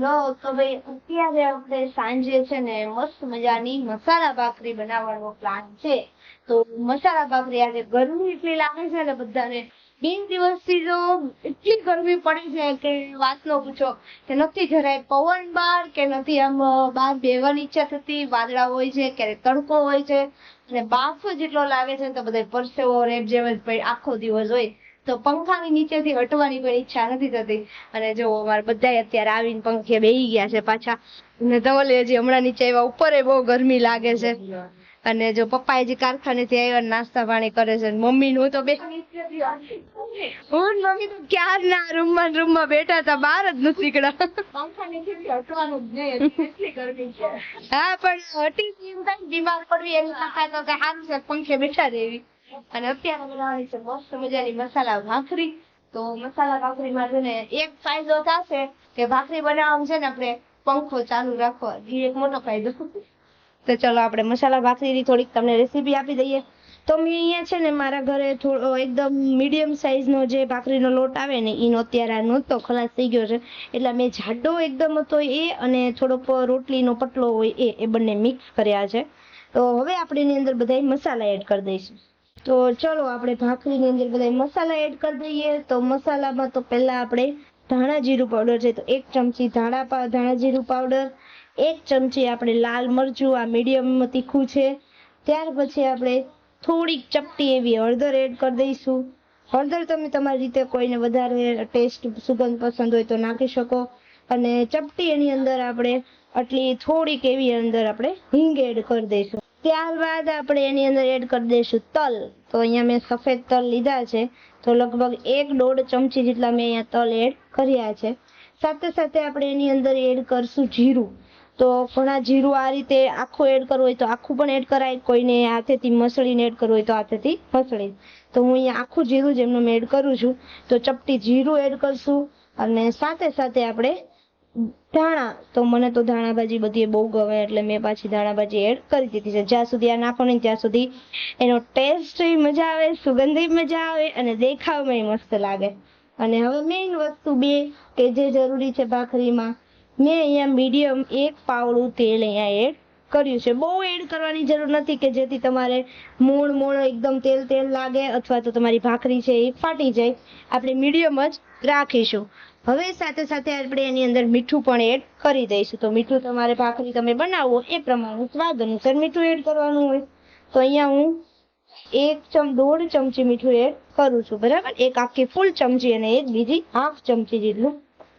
લો, તો ભાઈ અત્યારે આપણે સાંજે છે ને મસ્ત મજાની મસાલા ભાખરી બનાવવાનો પ્લાન છે. તો મસાલા ભાખરી આજે ગરમી એટલી લાગે છે ને બધાને. બે દિવસથી તો એટલી ગરમી પડી છે કે વાત ન પૂછો. કે નથી જરાય પવન બહાર, કે નથી આમ બહાર બેહવાની ઈચ્છા થતી વાદળા હોય છે ક્યારેક તડકો હોય છે. અને બાફ જેટલો લાગે છે ને તો બધા પરસેવો રેબ જેમ આખો દિવસ હોય. તો પંખાની નીચેથી હટવાની પણ ઈચ્છા નથી થતી. અને જો અમારે બધા અત્યારે આવીને પંખે બેસી ગયા છે પાછા. ને ધવલે હજી હમણાં નીચે આવ્યા ઉપર બહુ ગરમી લાગે છે. અને જો પપ્પા હજી કારખાનેથી આવ્યા નાસ્તા પાણી કરે છે મમ્મી નું તો બે હું મમ્મી તો રૂમમાં રૂમમાં બેઠા હતા બહાર જ નથી નીકળ્યા. હા પણ હટી બીમાર પડવી એની કરતા તો કે સારું છે પંખે બેઠા રહેવી. અને અત્યારે બનાવવાની છે મસ્ત મજાની મસાલા ભાખરી. તો મસાલા ભાખરીમાં છે ને એક ફાયદો થશે કે ભાખરી બનાવવામાં છે ને આપણે પંખો ચાલુ રાખવા. એ એક મોટો ફાયદો. તો ચલો આપણે મસાલા ભાખરીની થોડીક તમને રેસીપી આપી દઈએ. તો મેં અહીંયા છે ને મારા ઘરે થોડો એકદમ મીડિયમ સાઇઝનો જે ભાખરીનો લોટ આવે ને, એનો અત્યારે આ નહોતો ખલાસ થઈ ગયો છે. એટલે મેં જાડો એકદમ હતો એ અને થોડોક રોટલીનો પતલો હોય એ એ બંને મિક્સ કર્યા છે. તો હવે આપણે એની અંદર બધા મસાલા એડ કરી દઈશું. તો ચલો, આપણે ભાખરીની અંદર બધા મસાલા એડ કરી દઈએ. તો મસાલામાં તો પહેલા આપણે ધાણા જીરું પાવડર છે, તો એક ચમચી ધાણા ધાણા જીરું પાવડર એક ચમચી આપણે લાલ મરચું, આ મીડિયમ તીખું છે. ત્યાર પછી આપણે થોડીક ચપટી એવી હળદર એડ કરી દઈશું. હળદર તમે તમારી રીતે કોઈને વધારે ટેસ્ટ સુગંધ પસંદ હોય તો નાખી શકો. અને ચપટી એની અંદર આપણે આટલી થોડીક એવી અંદર આપણે હિંગ એડ કરી દઈશું. ત્યારબાદ આપણે એની અંદર એડ કરી દઈશું તલ. તો અહીંયા મેં સફેદ તલ લીધા છે. તો લગભગ એક દોઢ ચમચી જેટલા મેં અહીંયા તલ એડ કર્યા છે. સાથે સાથે આપણે એની અંદર એડ કરશું જીરું. તો ઘણા જીરું આ રીતે આખું એડ કરવું હોય તો આખું પણ એડ કરાય. કોઈને હાથેથી મસળીને એડ કરવું હોય તો હાથેથી મસળી તો હું અહીંયા આખું જીરું જેમનું મેં એડ કરું છું, તો ચપટી જીરું એડ કરશું. અને સાથે સાથે આપણે ધાણા, તો મને તો ધાણા ભાજી બધી બહુ ગમે એટલે મેં પાછી ધાણા ભાજી એડ કરી દીધી છે. જ્યાં સુધી આ નાખો નહીં ત્યાં સુધી એનો ટેસ્ટ મજા આવે, સુગંધ મજા આવે અને દેખાવમાં મસ્ત લાગે. અને હવે મેઇન વસ્તુ બે કે જે જરૂરી છે ભાખરીમાં, મેં અહીંયા મીડિયમ એક પાવડું તેલ અહીંયા એડ કર્યું છે. બહુ એડ કરવાની જરૂર નથી કે જેથી તમારે મૂળ મૂળ એકદમ તેલ તેલ લાગે અથવા તો તમારી ભાખરી છે એ ફાટી જાય. આપણે મીડિયમ જ રાખીશું. હવે સાથે સાથે આપણે એની અંદર મીઠું પણ એડ કરી દઈશું. તો મીઠું તમારે ભાખરી તમે બનાવો એ પ્રમાણે સ્વાદ અનુસાર મીઠું એડ કરવાનું હોય. તો અહીંયા હું એક ચમ દોઢ ચમચી મીઠું એડ કરું છું. બરાબર? એક આખી ફૂલ ચમચી અને એક બીજી હાફ ચમચી જેટલું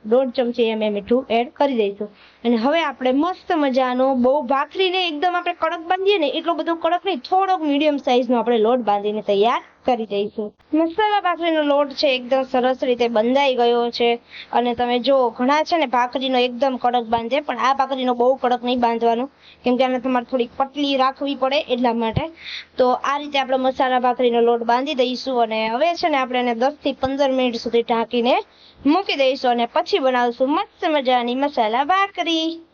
દોઢ ચમચી એમ મીઠું એડ કરી દઈશું. અને હવે આપણે મસ્ત મજાનો, બહુ ભાખરીને એકદમ આપણે કડક બાંધીએ ને, એટલો બધો કડક નહીં, થોડોક મીડિયમ સાઈઝનો આપણે લોટ બાંધીને તૈયાર કરી દઈશું. મસાલા ભાખરીનો લોટ છે, એકદમ સરસ રીતે બંધાઈ ગયો છે. અને તમે જો, ઘણા છે ને ભાખરીનો એકદમ કડક બાંધે, પણ આ ભાખરીનો બહુ કડક નહીં બાંધવાનો. કેમ કે આને તમારે થોડીક પતલી રાખવી પડે એટલા માટે. તો આ રીતે આપણે મસાલા ભાખરીનો લોટ બાંધી દઈશું અને હવે છે ને આપણે એને દસથી પંદર મિનિટ સુધી ઢાંકીને મૂકી દઈશું અને પછી બનાવશું મસ્ત મજાની મસાલા ભાખરી.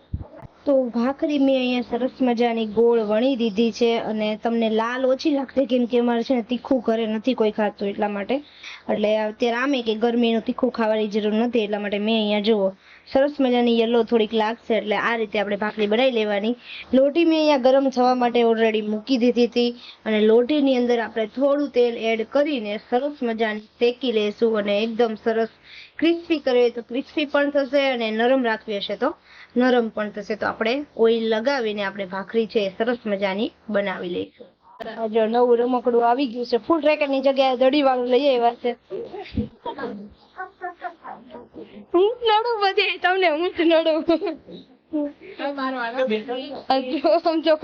તો ભાખરી મેં અહીંયા સરસ મજાની ગોળ વણી દીધી છે અને તમને લાલ ઓછી લાગશે, કેમ કે અમારે છે ને તીખું ઘરે નથી કોઈ ખાતું એટલા માટે. એટલે અત્યારે આમે કે ગરમીનું તીખું ખાવાની જરૂર નથી, એટલા માટે મેં અહીંયા જુઓ સરસ મજાની યલો થોડીક લાગશે એટલે આ રીતે આપણે ભાખરી બનાવી લેવાની. લોટી મેં અહીંયા ગરમ થવા માટે ઓલરેડી મૂકી દીધી હતી અને લોટીની અંદર આપણે થોડું તેલ એડ કરીને સરસ મજાની શેકી લેશું અને એકદમ સરસ ક્રિસ્પી કરવી તો ક્રિસ્પી પણ થશે અને નરમ રાખવી હશે તો નરમ પણ થશે. તો આપણે ઓઇલ લગાવીને આપણે ભાખરી છે સરસ મજાની બનાવી લઈશું. આજે નવું રમકડું આવી ગયું છે. ફૂલ ટ્રેકરની જગ્યાએ દડી વાળું લઈ આવ્યા છે. હું નડું બધે તમને હું જ નડું. જો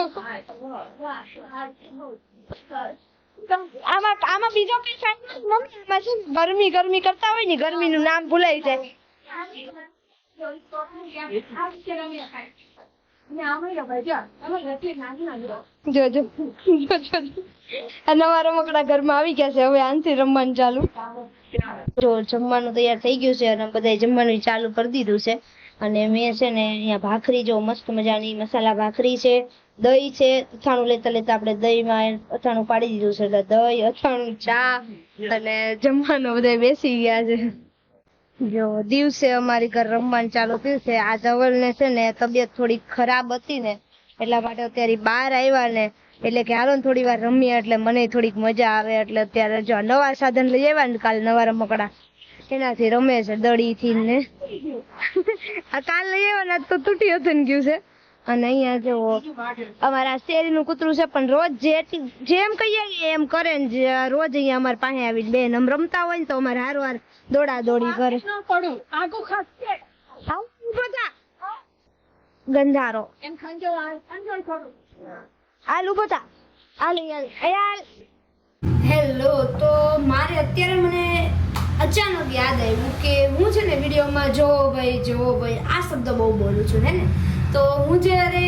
આમાં આમાં બીજો કઈ ફાયદો મમ્મી આમાં છે ગરમી ગરમી કરતા હોય ને ગરમીનું નામ ભૂલાઈ જાય. આવી ગયા છે. હવે આનથી રમવાનું ચાલુ. જમવાનું તૈયાર થઈ ગયું છે અને બધા જમવાનું ચાલુ કરી દીધું છે. અને મેં છે ને અહીંયા ભાખરી જો, મસ્ત મજાની મસાલા ભાખરી છે, દહીં છે. અથાણું લેતા લેતા આપણે દહીંમાં અથાણું પાડી દીધું છે. એટલે દહીં, અથાણું, ચા અને જમવાનું બધા બેસી ગયા છે. જો, દિવસે અમારી ઘર રમવાનું ચાલુ થયું છે. આ ધવલ ને છે ને તબિયત થોડી ખરાબ હતી ને, એટલા માટે અત્યારે બહાર આવ્યા ને, એટલે કે હાલો થોડી વાર રમીએ એટલે મને થોડીક મજા આવે. એટલે અત્યારે જો નવા સાધન લઈ આવ્યા ને કાલ નવા રમકડા, એનાથી રમે છે દડી થી ને. આ કાલ લઈ આવ્યા તો તૂટી હતું ગયું છે. અને અહીંયા જો અમારા શેરીનું કૂતરું છે પણ રોજ જે જેમ કહીએ એમ કરે ને રોજ અહીંયા અમારે પાસે આવી બેન આમ રમતા હોય ને તો અમારે હાર વાર દોડા દોડી કરે. ગંધારો. એમ ખંજો ખંજો હાલ ઊભો થા. હાલ હાલ. હેલો તો મારે અત્યારે મને અચાનક યાદ આવ્યું કે હું છે ને વિડીયોમાં જો ભાઈ જો ભાઈ આ શબ્દ બહુ બોલું છું હે ને? તો હું જ્યારે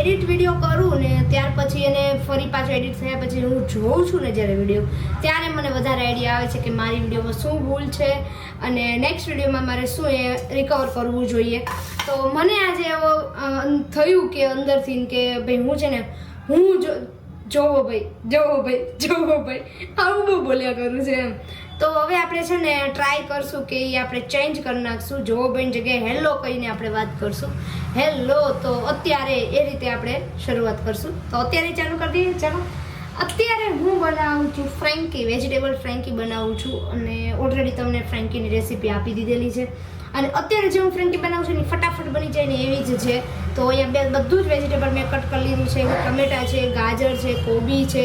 એડિટ વીડિયો કરું ને ત્યાર પછી એને ફરી પાછો એડિટ થયા પછી હું જોઉં છું ને જ્યારે વીડિયો ત્યારે મને વધારે આઈડિયા આવે છે કે મારી વિડીયોમાં શું ભૂલ છે અને નેક્સ્ટ વિડીયોમાં મારે શું એ રિકવર કરવું જોઈએ. તો મને આજે એવો થયું કે અંદરથી કે ભાઈ હું છે ને, હું જો, જોવો ભાઈ જોવો ભાઈ જોવો ભાઈ, આવું બહુ બોલ્યા કરું છે એમ. તો હવે આપણે છે ને ટ્રાય કરશું કે એ આપણે ચેન્જ કરી નાખશું. જોવો ભાઈ જગ્યાએ હેલો કહીને આપણે વાત કરશું. હેલો તો અત્યારે એ રીતે આપણે શરૂઆત કરશું. તો અત્યારે ચાલુ કરી દઈએ, ચાલો. અત્યારે હું બનાવું છું ફ્રેન્કી વેજીટેબલ ફ્રેન્કી બનાવું છું અને ઓલરેડી તમને ફ્રેન્કીની રેસીપી આપી દીધેલી છે. અને અત્યારે જે હું ફ્રેન્કી બનાવું છું એની ફટાફટ બની જાય ને એવી જ છે. તો અહીંયા બે બધું જ વેજીટેબલ મેં કટ કરી લીધું છે. ટમેટા છે, ગાજર છે, કોબી છે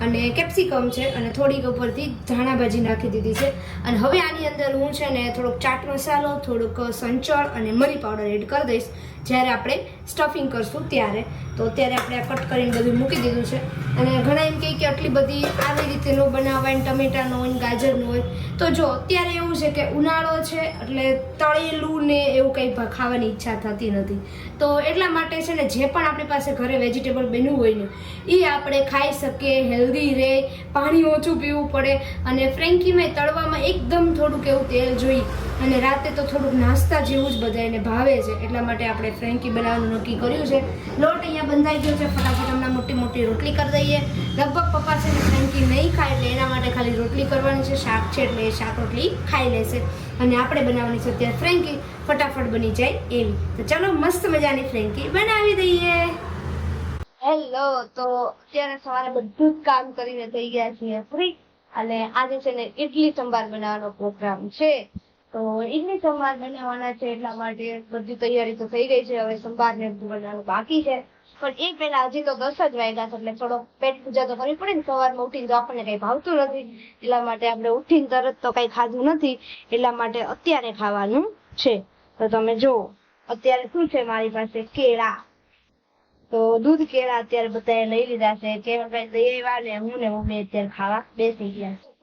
અને કેપ્સિકમ છે અને થોડીક ઉપરથી ધાણા ભાજી નાખી દીધી છે. અને હવે આની અંદર હું છે ને થોડોક ચાટ મસાલો, થોડુંક સંચળ અને મરી પાવડર એડ કરી દઈશ. જ્યારે આપણે સ્ટફિંગ કરશું ત્યારે. તો અત્યારે આપણે આ કટ કરીને બધું મૂકી દીધું છે. અને ઘણા એમ કહે કે આટલી બધી આવી રીતે નો બનાવાય ને ટમેટાનો હોય ને ગાજરનો હોય. તો જો, અત્યારે એવું છે કે ઉનાળો છે, એટલે તળેલું ને એવું કંઈ ખાવાની ઈચ્છા થતી નથી. તો એટલા માટે છે ને, જે પણ આપણી પાસે ઘરે વેજીટેબલ બન્યું હોય ને એ આપણે ખાઈ શકીએ, હેલ્ધી રહે, પાણી ઓછું પીવું પડે. અને ફ્રેન્કીમાં તળવામાં એકદમ થોડુંક એવું તેલ જોઈ. અને રાતે તો થોડુંક નાસ્તા જેવું જ બધાને ભાવે છે. એટલા માટે આપણે ફ્રેન્કી બનાવવાનું નક્કી કર્યું છે. લોટ અહીંયા બંધાઈ ગયો છે. ફટાફટ હમણાં મોટી મોટી રોટલી કરી દઈએ. લગભગ પપ્પા છે ફ્રેન્કી નહીં ખાય એટલે એના માટે ખાલી રોટલી કરવાની છે. શાક છે એટલે એ શાક રોટલી ખાઈ લેશે. અને આપણે બનાવવાની છે અત્યારે ફ્રેન્કી ફટાફટ બની જાય એવી. તો ચાલો મસ્ત મજાની ફ્રેન્કી બનાવી દઈએ. હેલો તો અત્યારે સવારે બધું જ કામ કરીને થઈ ગયા છીએ ફ્રી અને આજે છે ને ઇડલી સંભાર બનાવવાનો પ્રોગ્રામ છે. તો ઇડલી સંભાર બનાવવાના છે એટલા માટે બધી તૈયારી તો થઈ ગઈ છે. હવે સંભાર ને બધું બનાવવાનું બાકી છે. પણ એ પહેલા હજી તો દસ જ વાગ્યા છે એટલે થોડો પેટ પૂજા તો કરવી પડે ને. સવારમાં ઉઠીને તો આપણને કઈ ભાવતું નથી. એટલા માટે આપણે ઉઠીને તરત તો કઈ ખાધું નથી. એટલા માટે અત્યારે ખાવાનું છે. તો તમે જુઓ, અત્યારે શું છે મારી પાસે? કેળા. તો દૂધ કેળા અત્યારે બધાએ લઈ લીધા છે. કેળા ભાઈ લઈ આવ્યા ને હું ને મમ્મી અત્યારે ખાવા બેસી ગયા છે.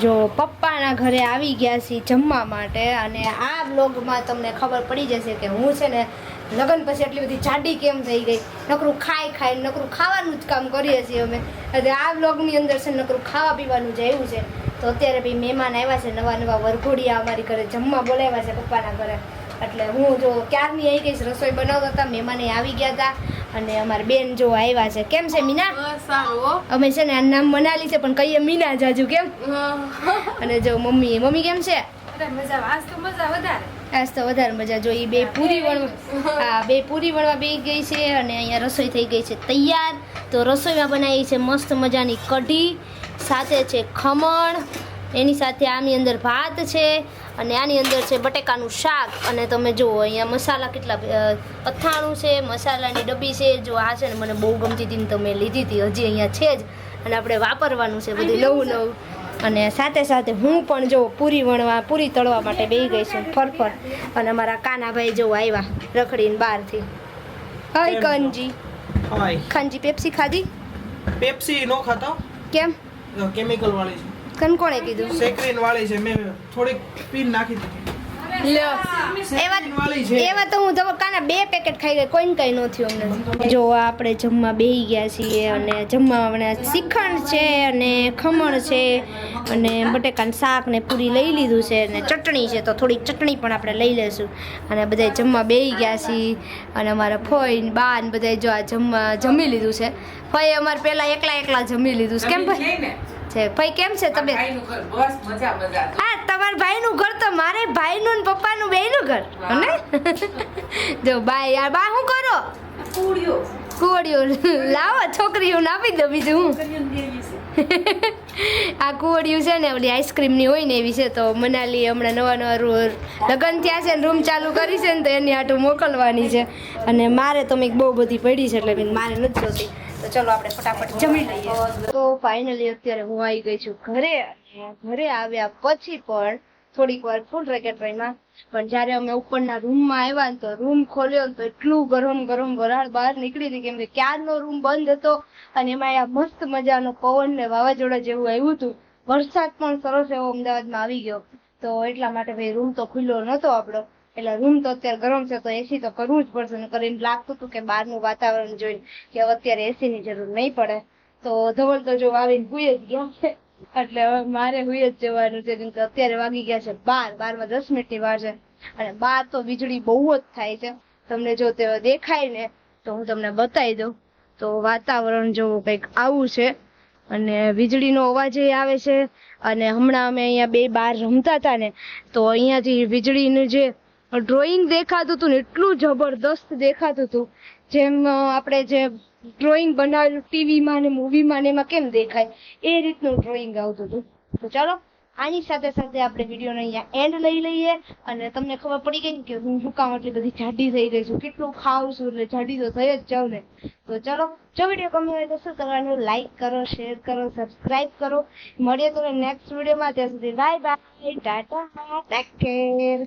જો પપ્પાના ઘરે આવી ગયા છીએ જમવા માટે અને આ બ્લોગમાં તમને ખબર પડી જશે કે હું છે ને લગ્ન પછી એટલી બધી જાડી કેમ થઈ ગઈ? નકરું ખાઈ ખાઈ નકરું ખાવાનું જ કામ કરીએ છીએ અમે. એટલે આ બ્લોગની અંદર છે નકરું ખાવા પીવાનું જ એવું છે, તો અત્યારે બી મહેમાન આવ્યા છે નવા નવા વરઘોડિયા અમારી ઘરે જમવા બોલાવ્યા છે પપ્પાના ઘરે. એટલે હું જો ક્યારની આવી ગઈ છે રસોઈ બનાવતા હતા મહેમાને આવી ગયા હતા અને અમારા બેન જો આવ્યા છે. કેમ છે મીના? સારું અમે છે ને આ નામ મનાલી છે પણ કહીએ મીના જાજુ કેમ? અને જો મમ્મી મમ્મી કેમ છે? મજા આજ તો મજા વધારે. આજ તો વધારે મજા. જોઈ બે પૂરી વણવા હા બે પૂરી વણવા બે ગઈ છે અને અહીંયા રસોઈ થઈ ગઈ છે તૈયાર. તો રસોઈમાં બનાવી છે મસ્ત મજાની કઢી સાથે છે ખમણ એની સાથે આની અંદર ભાત છે અને આની અંદર છે બટેકાનું શાક. અને તમે જુઓ અહીંયા મસાલા કેટલા અથાણું છે મસાલાની ડબ્બી છે. જો આ છે ને મને બહુ ગમતી હતી ને તમે લીધી હતી. હજી અહીંયા છે જ. અને આપણે વાપરવાનું છે બધું નવું નવું. અને સાથે સાથે હું પણ જો પૂરી વણવા પૂરી તળવા માટે બેસી ગઈ છું ફરફર અને અમારા કાનાભાઈ જો આવ્યા રખડીને બહારથી. હાય કંજી. હાય. ખાંજી પેપ્સી ખાધી? પેપ્સી નો ખાતો કેમ? કેમિકલ વાળી છે. કન કોણે કીધું? સેક્રીન વાળી છે મેં થોડીક પીન નાખી દીધી એવા તો હું કાના બે પેકેટ ખાઈ ગઈ કોઈને કઈ ન થયું અમને. જો આપણે જમવા બેહી ગયા છીએ અને જમવા શ્રીખંડ છે અને ખમણ છે અને બટેકાનું શાક ને પૂરી લઈ લીધું છે અને ચટણી છે તો થોડીક ચટણી પણ આપણે લઈ લેશું. અને બધા જમવા બેહી ગયા છીએ અને અમારા ફોઈ ને બા ને બધા જો આ જમવા જમી લીધું છે. ફોઈ અમારે પહેલાં એકલા એકલા જમી લીધું છે. કેમ ભાઈ? છે. ભાઈ કેમ છે તમે? બસ મજા મજા. હા તમારા ભાઈનું ઘર તો મારે ભાઈનું ને પપ્પાનું બેયનું ઘર હને જો બાય યાર બા શું કરો? કુડિયો કુવડિયું લાવો છોકરીઓને આપી દો બીજું હું? આ કુવડિયું છે ને ઓલી આઈસ્ક્રીમની હોય ને એવી છે તો મનાલી હમણાં નવા નવા લગ્ન થયા છે ને રૂમ ચાલુ કરી છે ને તો એની આટું મોકલવાની છે. અને મારે તો મેં બહુ બધી પડી છે એટલે મારે નથી જોતી. તો ચલો આપણે ફટાફટ જમી લઈએ. તો ફાઇનલી અત્યારે હું આવી ગઈ છું ઘરે. ઘરે આવ્યા પછી પણ થોડીક વાર ફૂલ રેકેટરીમાં પણ જ્યારે અમે ઉપરના રૂમમાં આવ્યા ને તો રૂમ ખોલ્યો તો એટલું ગરમ ગરમ વરાળ બહાર નીકળી હતી કેમ કે ક્યારનો રૂમ બંધ હતો અને એમાં આ મસ્ત મજાનો પવન ને વાવાઝોડા જેવું આવ્યું હતું. વરસાદ પણ સરસ એવો અમદાવાદમાં આવી ગયો. તો એટલા માટે ભાઈ રૂમ તો ખુલ્લો નતો આપણો. એટલે રૂમ તો અત્યારે ગરમ છે, તો એસી તો કરવું જ પડશે, ને કરીને લાગતું હતું કે બહારનું વાતાવરણ જોઈને કે અત્યારે એસીની જરૂર નહીં પડે. તો ધવલ તો જો આવીને હુઈ જ ગયા છે. એટલે હવે મારે હુઈ જ જવાનું છે, કેમ કે અત્યારે વાગી ગયા છે બાર, બારમાં દસ મિનિટની વાર છે. અને બાર તો વીજળી બહુ જ થાય છે. તમને જો તે દેખાય ને, તો હું તમને બતાવી દઉં. તો વાતાવરણ જો કંઈક આવું છે, અને વીજળીનો અવાજ એ આવે છે. અને હમણાં અમે અહીંયા બે બાર રમતા હતા ને, તો અહીંયાથી વીજળીનું જે ડ્રોઈંગ દેખાતું હતું ને એટલું જબરદસ્ત દેખાતું હતું જેમ આપણે જે ડ્રોઈંગ બનાવેલું ટીવીમાં ને મૂવીમાં ને એમાં કેમ દેખાય? એ રીતનું ડ્રોઈંગ આવતું હતું તો ચાલો, આની સાથે સાથે આપણે વિડીયોને અહીંયા એન્ડ લઈ લઈએ અને તમને ખબર પડી ગઈ કે હું શું કામ એટલી બધી જાડી થઈ ગઈ છું. કેટલું ખાઉં છું એટલે જાડી તો થઈ જ જાઉં ને. તો ચાલો, જો વીડિયો ગમ્યો હોય તો શું કરવાનું લાઈક કરો શેર કરો સબસ્ક્રાઈબ કરો. મળીએ તો નેક્સ્ટ વિડીયોમાં. ત્યાં સુધી bye bye tata take care